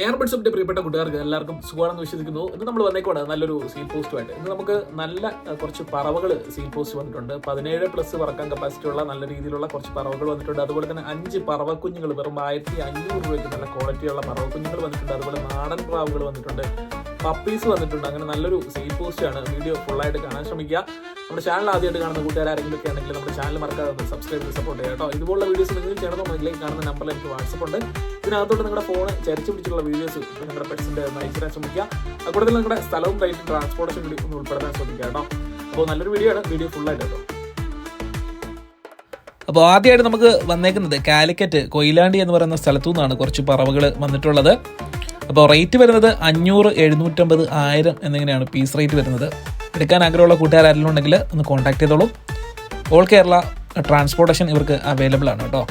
എയർബഡ്സിന്റെ പ്രിയപ്പെട്ട കൂട്ടുകാർക്ക് എല്ലാവർക്കും സുഖമാണെന്ന് വിശ്വസിക്കുന്നു. ഇന്ന് നമ്മൾ വന്നേക്കോടെ നല്ലൊരു സീൽ പോസ്റ്റുമായിട്ട് ഇന്ന് നമുക്ക് നല്ല കുറച്ച് പറവകൾ സീൽ പോസ്റ്റ് വന്നിട്ടുണ്ട്. പതിനേഴ് പ്ലസ് പറക്കാൻ കപ്പാസിറ്റി ഉള്ള നല്ല രീതിയിലുള്ള കുറച്ച് പറവകൾ വന്നിട്ടുണ്ട്. അതുപോലെ തന്നെ അഞ്ച് പറവക്കുഞ്ഞുങ്ങൾ വെറും ആയിരത്തി അഞ്ഞൂറ് രൂപയ്ക്ക് നല്ല ക്വാളിറ്റിയുള്ള പറവക്കുഞ്ഞുങ്ങൾ വന്നിട്ടുണ്ട്. അതുപോലെ നാടൻ പ്രാവുകൾ വന്നിട്ടുണ്ട്. പപ്പീസ് വന്നിട്ടുണ്ട്. അങ്ങനെ നല്ലൊരു സെയിൽ പോസ്റ്റ് ആണ്. വീഡിയോ ഫുള്ളായിട്ട് കാണാൻ ശ്രമിക്കുക. നമ്മുടെ ചാനൽ ആദ്യമായിട്ട് കാണുന്ന കൂട്ടുകാർ ആരെങ്കിലും ഒക്കെ ആണെങ്കിൽ നമ്മുടെ ചാനൽ മറക്കാതെ സബ്സ്ക്രൈബ് ചെയ്ത് സപ്പോർട്ട് ചെയ്യാം കേട്ടോ. ഇതുപോലുള്ള വീഡിയോസ് നിങ്ങൾ ചെയ്യണമെന്നുണ്ടെങ്കിൽ കാണുന്ന നമ്പർ എനിക്ക് വാട്സപ്പ് ഉണ്ട്. ഇതിനകത്തോട്ട് നിങ്ങളുടെ ഫോൺ ചരിച്ചു പിടിച്ചുള്ള വീഡിയോസ് നിങ്ങളുടെ പെറ്റ്സിന്റെ നയിച്ചിടാൻ ശ്രമിക്കുക അതുകൂടെ നിങ്ങളുടെ സ്ഥലവും റേറ്റും ട്രാൻസ്പോർട്ടേഷൻ കൂടി ഒന്ന് ഉൾപ്പെടുത്താൻ ശ്രമിക്കുക കേട്ടോ. അപ്പോൾ നല്ലൊരു വീഡിയോ ആണ്. വീഡിയോ ഫുള്ളായിട്ട് കേട്ടോ. അപ്പോൾ ആദ്യമായിട്ട് നമുക്ക് വന്നേക്കുന്നത് കാലിക്കറ്റ് കൊയിലാണ്ടി എന്ന് പറയുന്ന സ്ഥലത്തു നിന്നാണ് കുറച്ച് പറവകൾ വന്നിട്ടുള്ളത്. അപ്പോൾ റേറ്റ് വരുന്നത് അഞ്ഞൂറ് എഴുന്നൂറ്റമ്പത് ആയിരം എന്നിങ്ങനെയാണ് പീസ് റേറ്റ് വരുന്നത്. എടുക്കാൻ ആഗ്രഹമുള്ള കൂട്ടുകാരെല്ലാം ഉണ്ടെങ്കിൽ ഒന്ന് കോൺടാക്ട് ചെയ്തോളൂ. ഓൾ കേരള ട്രാൻസ്പോർട്ടേഷൻ ഇവർക്ക് അവൈലബിൾ ആണ് കേട്ടോ.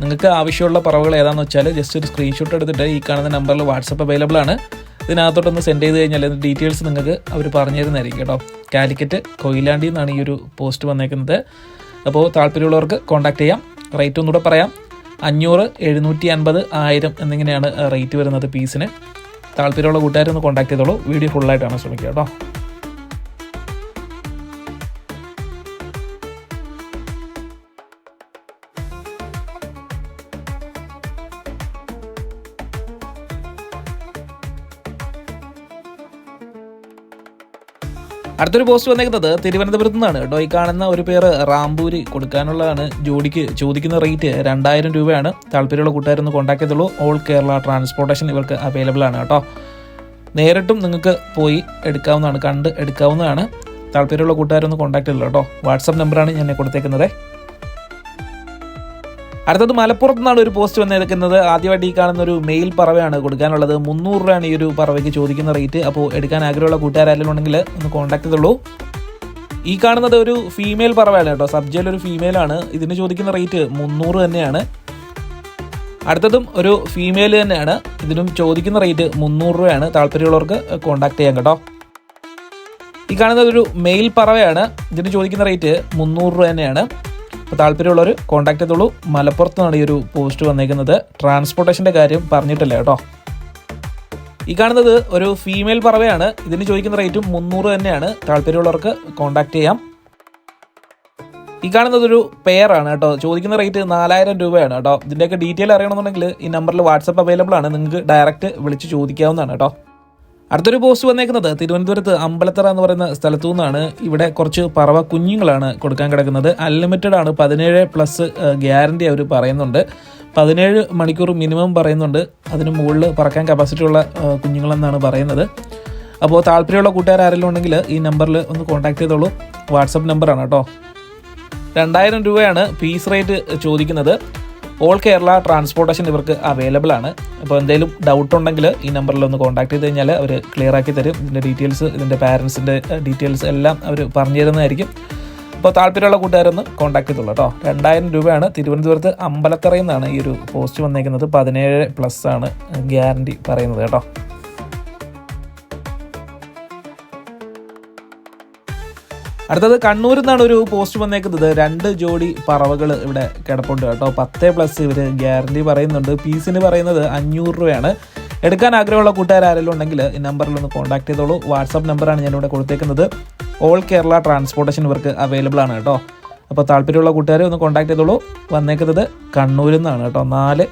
നിങ്ങൾക്ക് ആവശ്യമുള്ള പറവുകൾ ഏതാണെന്ന് വെച്ചാൽ ജസ്റ്റ് ഒരു സ്ക്രീൻഷോട്ട് എടുത്തിട്ട് ഈ കാണുന്ന നമ്പറിൽ വാട്സപ്പ് അവൈലബിൾ ആണ്. ഇതിനകത്തോട്ടൊന്ന് സെൻഡ് ചെയ്ത് കഴിഞ്ഞാൽ അതിന്റെ ഡീറ്റെയിൽസ് നിങ്ങൾക്ക് അവർ പറഞ്ഞു തരുന്നതായിരിക്കും കേട്ടോ. കാലിക്കറ്റ് കൊയിലാണ്ടി എന്നാണ് ഈ ഒരു പോസ്റ്റ് വന്നേക്കുന്നത്. അപ്പോൾ താല്പര്യമുള്ളവർക്ക് കോൺടാക്ട് ചെയ്യാം. റേറ്റ് ഒന്നുകൂടെ പറയാം. അഞ്ഞൂറ് എഴുന്നൂറ്റി അൻപത് ആയിരം എന്നിങ്ങനെയാണ് റേറ്റ് വരുന്നത് പീസിന്. താല്പര്യമുള്ള കൂട്ടുകാരൊന്ന് കോൺടാക്ട് ചെയ്തോളൂ. വീഡിയോ ഫുള്ളായിട്ടാണ് ശ്രമിക്കുക കേട്ടോ. അടുത്തൊരു പോസ്റ്റ് വന്നേക്കുന്നത് തിരുവനന്തപുരത്ത് നിന്നാണ്. ഡോയ് കാണുന്ന ഒരു പേര് റാംപൂരി കൊടുക്കാനുള്ളതാണ്. ജോഡിക്ക് ചോദിക്കുന്ന റേറ്റ് രണ്ടായിരം രൂപയാണ്. താല്പര്യമുള്ള കൂട്ടുകാരൊന്ന് കോൺടാക്ട് ചെയ്തുള്ളൂ ഓൾ കേരള ട്രാൻസ്പോർട്ടേഷൻ ഇവർക്ക് അവൈലബിൾ ആണ് കേട്ടോ. നേരിട്ടും നിങ്ങൾക്ക് പോയി എടുക്കാവുന്നതാണ് കണ്ട് എടുക്കാവുന്നതാണ്. താല്പര്യമുള്ള കൂട്ടുകാരൊന്ന് കോൺടാക്ട് ചെയ്തുള്ളൂ കേട്ടോ. വാട്സപ്പ് നമ്പറാണ് ഞാൻ കൊടുത്തേക്കുന്നത്. അടുത്തത് മലപ്പുറത്ത് നിന്നാണ് ഒരു പോസ്റ്റ് വന്നിരിക്കുന്നത്. ആദ്യമായിട്ട് ഈ കാണുന്ന ഒരു മെയിൽ പറവയാണ് കൊടുക്കാനുള്ളത്. മുന്നൂറ് രൂപയാണ് ഈ ഒരു പറവയ്ക്ക് ചോദിക്കുന്ന റേറ്റ് അപ്പോൾ എടുക്കാൻ ആഗ്രഹമുള്ള കൂട്ടുകാരെല്ലാം ഉണ്ടെങ്കിൽ ഒന്ന് കോൺടാക്ട് ചെയ്തോളൂ. ഈ കാണുന്നത് ഒരു ഫീമെയിൽ പറവയാണ് കേട്ടോ. സബ്ജയിൽ ഒരു ഫീമെയിലാണ് ഇതിന് ചോദിക്കുന്ന റേറ്റ് മുന്നൂറ് തന്നെയാണ്. അടുത്തതും ഒരു ഫീമെയിൽ തന്നെയാണ്. ഇതിനും ചോദിക്കുന്ന റേറ്റ് മുന്നൂറ് രൂപയാണ്. താല്പര്യമുള്ളവർക്ക് കോൺടാക്ട് ചെയ്യാം കേട്ടോ. ഈ കാണുന്നത് ഒരു മെയിൽ പറവയാണ്. ഇതിന് ചോദിക്കുന്ന റേറ്റ് മുന്നൂറ് രൂപ തന്നെയാണ്. അപ്പോൾ താല്പര്യമുള്ളവർ കോൺടാക്ട് ചെയ്തോളൂ. മലപ്പുറത്ത് നിന്നാണ് ഈ ഒരു പോസ്റ്റ് വന്നേക്കുന്നത്. ട്രാൻസ്പോർട്ടേഷന്റെ കാര്യം പറഞ്ഞിട്ടില്ല കേട്ടോ? ഈ കാണുന്നത് ഒരു ഫീമെയിൽ പറവയാണ്. ഇതിന് ചോദിക്കുന്ന റേറ്റും മുന്നൂറ് തന്നെയാണ്. താല്പര്യമുള്ളവർക്ക് കോൺടാക്ട് ചെയ്യാം. ഈ കാണുന്നത് ഒരു പെയറാണ് കേട്ടോ. ചോദിക്കുന്ന റേറ്റ് നാലായിരം രൂപയാണ് കേട്ടോ. ഇതിന്റെയൊക്കെ ഡീറ്റെയിൽ അറിയണമെന്നുണ്ടെങ്കിൽ ഈ നമ്പറിൽ വാട്സപ്പ് അവൈലബിൾ ആണ്. നിങ്ങൾക്ക് ഡയറക്റ്റ് വിളിച്ച് ചോദിക്കാവുന്നതാണ് കേട്ടോ. അടുത്തൊരു പോസ്റ്റ് വന്നേക്കുന്നത് തിരുവനന്തപുരത്ത് അമ്പലത്തറ എന്ന് പറയുന്ന സ്ഥലത്തു നിന്നാണ് ഇവിടെ കുറച്ച് പറവ കുഞ്ഞുങ്ങളാണ് കൊടുക്കാൻ കിടക്കുന്നത്. അൺലിമിറ്റഡ് ആണ്. പതിനേഴ് പ്ലസ് ഗ്യാരണ്ടി അവർ പറയുന്നുണ്ട്. പതിനേഴ് മണിക്കൂർ മിനിമം പറയുന്നുണ്ട്. അതിന് മുകളിൽ പറക്കാൻ കപ്പാസിറ്റി ഉള്ള കുഞ്ഞുങ്ങളെന്നാണ് പറയുന്നത്. അപ്പോൾ താല്പര്യമുള്ള കൂട്ടുകാർ ആരെങ്കിലും ഉണ്ടെങ്കിൽ ഈ നമ്പറിൽ ഒന്ന് കോൺടാക്ട് ചെയ്തോളൂ. വാട്സപ്പ് നമ്പറാണ് കേട്ടോ. രണ്ടായിരം രൂപയാണ് ഫീസ് റേറ്റ് ചോദിക്കുന്നത്. ഓൾ കേരള ട്രാൻസ്പോർട്ടേഷൻ ഇവർക്ക് അവൈലബിൾ ആണ്. അപ്പോൾ എന്തെങ്കിലും ഡൗട്ട് ഉണ്ടെങ്കിൽ ഈ നമ്പറിൽ ഒന്ന് കോൺടാക്ട് ചെയ്ത് കഴിഞ്ഞാൽ അവർ ക്ലിയർ ആക്കി തരും. ഇതിന്റെ ഡീറ്റെയിൽസ് ഇതിന്റെ പാരൻസിന്റെ ഡീറ്റെയിൽസ് എല്ലാം അവർ പറഞ്ഞു തരുന്നതായിരിക്കും. അപ്പോൾ താല്പര്യമുള്ള കൂട്ടുകാരൊന്ന് കോൺടാക്ട് ചെയ്തോളൂ കേട്ടോ. രണ്ടായിരം രൂപയാണ് തിരുവനന്തപുരത്ത് അമ്പലത്തറയിൽ നിന്നാണ് ഈ ഒരു പോസ്റ്റ് വന്നേക്കുന്നത്. പതിനേഴ് പ്ലസ് ആണ് ഗ്യാരണ്ടി പറയുന്നത് കേട്ടോ. അടുത്തത് കണ്ണൂരിൽ നിന്നാണ് ഒരു പോസ്റ്റ് വന്നേക്കുന്നത്. രണ്ട് ജോഡി പറവകൾ ഇവിടെ കിടപ്പുണ്ട് കേട്ടോ. പത്തേ പ്ലസ് ഇവർ ഗ്യാരണ്ടി പറയുന്നുണ്ട്. പീസിന് പറയുന്നത് അഞ്ഞൂറ് രൂപയാണ്. എടുക്കാൻ ആഗ്രഹമുള്ള കൂട്ടുകാർ ആരെങ്കിലും ഉണ്ടെങ്കിൽ ഈ നമ്പറിൽ ഒന്ന് കോൺടാക്ട് ചെയ്തോളൂ. വാട്സാപ്പ് നമ്പറാണ് ഇവിടെ കൊടുത്തേക്കുന്നത്. ഓൾ കേരള ട്രാൻസ്പോർട്ടേഷൻ ഇവർക്ക് അവൈലബിൾ ആണ് കേട്ടോ. അപ്പോൾ താല്പര്യമുള്ള കൂട്ടുകാരെ ഒന്ന് കോൺടാക്ട് ചെയ്തോളൂ. വന്നേക്കുന്നത് കണ്ണൂരിൽ നിന്നാണ് കേട്ടോ. നാല്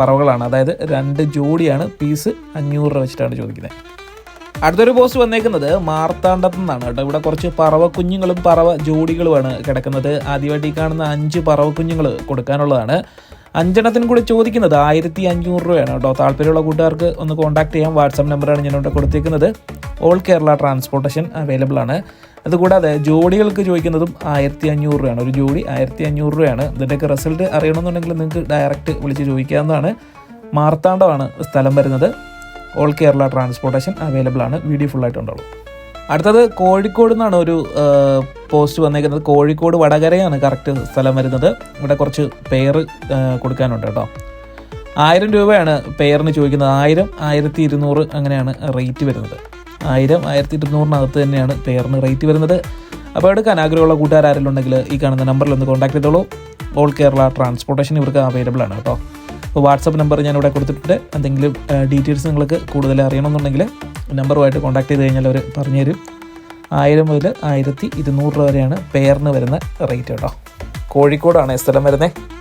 പറവകളാണ്. അതായത് രണ്ട് ജോഡിയാണ്. പീസ് അഞ്ഞൂറ് രൂപ വെച്ചിട്ടാണ് ചോദിക്കുന്നത്. അടുത്തൊരു പോസ്റ്റ് വന്നേക്കുന്നത് മാർത്താണ്ഡത്ത് നിന്നാണ് കേട്ടോ. ഇവിടെ കുറച്ച് പറവ കുഞ്ഞുങ്ങളും പറവ ജോഡികളുമാണ് കിടക്കുന്നത്. ആദ്യമായിട്ട് ഈ കാണുന്ന അഞ്ച് പറവ കുഞ്ഞുങ്ങൾ കൊടുക്കാനുള്ളതാണ്. അഞ്ചെണ്ണത്തിന് കൂടി ചോദിക്കുന്നത് ആയിരത്തി അഞ്ഞൂറ് രൂപയാണ് കേട്ടോ. താല്പര്യമുള്ള കൂട്ടുകാർക്ക് ഒന്ന് കോൺടാക്ട് ചെയ്യാം. വാട്സാപ്പ് നമ്പറാണ് ഞാൻ ഇവിടെ കൊടുത്തേക്കുന്നത്. ഓൾ കേരള ട്രാൻസ്പോർട്ടേഷൻ അവൈലബിൾ ആണ്. അതുകൂടാതെ ജോഡികൾക്ക് ചോദിക്കുന്നതും ആയിരത്തി അഞ്ഞൂറ് രൂപയാണ്. ഒരു ജോഡി ആയിരത്തി അഞ്ഞൂറ് രൂപയാണ്. ഇതിന്റെയൊക്കെ റിസൾട്ട് അറിയണമെന്നുണ്ടെങ്കിൽ നിങ്ങൾക്ക് ഡയറക്റ്റ് വിളിച്ച് ചോദിക്കാവുന്നതാണ്. മാർത്താണ്ഡമാണ് സ്ഥലം വരുന്നത്. ഓൾ കേരള ട്രാൻസ്പോർട്ടേഷൻ അവൈലബിൾ ആണ്. വീഡിയോ ഫുള്ളായിട്ട് ഉണ്ടാവും. അടുത്തത് കോഴിക്കോട് നിന്നാണ് ഒരു പോസ്റ്റ് വന്നേക്കുന്നത്. കോഴിക്കോട് വടകരയാണ് കറക്റ്റ് സ്ഥലം വരുന്നത്. ഇവിടെ കുറച്ച് പേര് കൊടുക്കാനുണ്ട് കേട്ടോ. ആയിരം രൂപയാണ് പേരിന് ചോദിക്കുന്നത്. ആയിരം ആയിരത്തി ഇരുന്നൂറ് അങ്ങനെയാണ് റേറ്റ് വരുന്നത്. ആയിരം ആയിരത്തി ഇരുന്നൂറിനകത്ത് തന്നെയാണ് പേരിന് റേറ്റ് വരുന്നത്. അപ്പോൾ എടുക്കാൻ ആഗ്രഹമുള്ള കൂട്ടുകാരെങ്കിലും ഉണ്ടെങ്കിൽ ഈ കാണുന്ന നമ്പറിൽ ഒന്ന് കോൺടാക്ട് ചെയ്തോളൂ. ഓൾ കേരള ട്രാൻസ്പോർട്ടേഷൻ ഇവർക്ക് അവൈലബിൾ ആണ് കേട്ടോ. അപ്പോൾ വാട്സപ്പ് നമ്പർ ഞാൻ ഇവിടെ കൊടുത്തിട്ടുണ്ട്. എന്തെങ്കിലും ഡീറ്റെയിൽസ് നിങ്ങൾക്ക് കൂടുതൽ അറിയണമെന്നുണ്ടെങ്കിൽ നമ്പറുമായിട്ട് കോൺടാക്ട് ചെയ്ത് കഴിഞ്ഞാൽ അവർ പറഞ്ഞുതരും ആയിരം മുതൽ ആയിരത്തി ഇരുന്നൂറ് രൂപ വരെയാണ് പെയറിന് വരുന്ന റേറ്റ് കേട്ടോ. കോഴിക്കോടാണ് സ്ഥലം വരുന്നത്.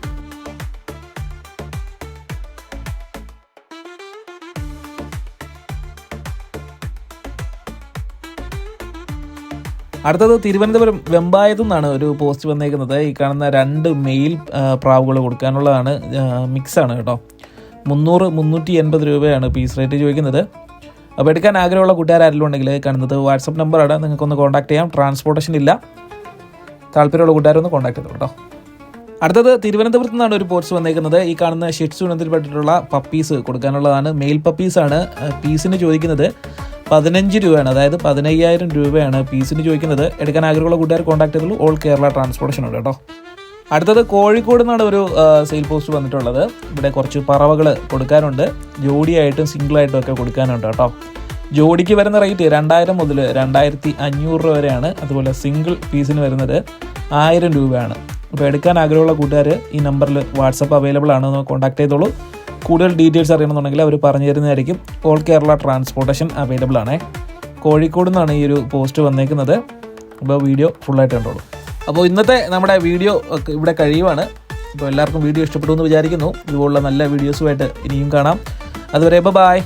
അടുത്തത് തിരുവനന്തപുരം വെമ്പായത്തു നിന്നാണ് ഒരു പോസ്റ്റ് വന്നേക്കുന്നത്. ഈ കാണുന്ന രണ്ട് മെയിൽ പ്രാവുകൾ കൊടുക്കാനുള്ളതാണ് മിക്സാണ് കേട്ടോ. മുന്നൂറ് മുന്നൂറ്റി എൺപത് രൂപയാണ് പീസ് റേറ്റ് ചോദിക്കുന്നത്. അപ്പോൾ എടുക്കാൻ ആഗ്രഹമുള്ള കൂട്ടുകാരെല്ലാം ഉണ്ടെങ്കിൽ കാണുന്നത് വാട്സപ്പ് നമ്പറാണ് നിങ്ങൾക്കൊന്ന് കോൺടാക്ട് ചെയ്യാം. ട്രാൻസ്പോർട്ടേഷൻ ഇല്ല. താല്പര്യമുള്ള കൂട്ടുകാരൊന്ന് കോൺടാക്ട് ചെയ്തു കേട്ടോ. അടുത്തത് തിരുവനന്തപുരത്ത് നിന്നാണ് ഒരു പോസ്റ്റ് വന്നേക്കുന്നത്. ഈ കാണുന്ന ഷിറ്റ്സു ഇനത്തിൽപ്പെട്ടിട്ടുള്ള പപ്പീസ് കൊടുക്കാനുള്ളതാണ്. മെയിൽ പപ്പീസാണ് പീസിന് ചോദിക്കുന്നത്. പതിനഞ്ച് രൂപയാണ് അതായത് പതിനയ്യായിരം രൂപയാണ് പീസിന് ചോദിക്കുന്നത്. എടുക്കാൻ ആഗ്രഹമുള്ള കൂട്ടുകാർ കോൺടാക്ട് ചെയ്തുള്ളൂ ഓൾ കേരള ട്രാൻസ്പോർട്ടേഷൻ ഉണ്ട് കേട്ടോ. അടുത്തത് കോഴിക്കോട് നിന്നാണ് ഒരു സെയിൽ പോസ്റ്റ് വന്നിട്ടുള്ളത്. ഇവിടെ കുറച്ച് പറവകൾ കൊടുക്കാനുണ്ട്. ജോഡിയായിട്ടും സിംഗിളായിട്ടും ഒക്കെ കൊടുക്കാനുണ്ട് കേട്ടോ. ജോഡിക്ക് വരുന്ന റേറ്റ് രണ്ടായിരം മുതൽ രണ്ടായിരത്തി അഞ്ഞൂറ് രൂപ വരെയാണ്. അതുപോലെ സിംഗിൾ പീസിന് വരുന്നത് ആയിരം രൂപയാണ്. അപ്പോൾ എടുക്കാൻ ആഗ്രഹമുള്ള കൂട്ടുകാർ ഈ നമ്പറിൽ വാട്സപ്പ് അവൈലബിൾ ആണ്. കോൺടാക്ട് ചെയ്തോളൂ. കൂടുതൽ ഡീറ്റെയിൽസ് അറിയണമെന്നുണ്ടെങ്കിൽ അവർ പറഞ്ഞു തരുന്നതായിരിക്കും. ഓൾ കേരള ട്രാൻസ്പോർട്ടേഷൻ അവൈലബിൾ ആണ്. കോഴിക്കോട് നിന്നാണ് ഈ ഒരു പോസ്റ്റ് വന്നേക്കുന്നത്. അപ്പോൾ വീഡിയോ ഫുള്ളായിട്ട് കണ്ടോളൂ. അപ്പോൾ ഇന്നത്തെ നമ്മുടെ വീഡിയോ ഇവിടെ കഴിയുവാണ്. അപ്പോൾ എല്ലാവർക്കും വീഡിയോ ഇഷ്ടപ്പെട്ടു എന്ന് വിചാരിക്കുന്നു. ഇതുപോലുള്ള നല്ല വീഡിയോസുമായിട്ട് ഇനിയും കാണാം. അതുവരെ ബൈ.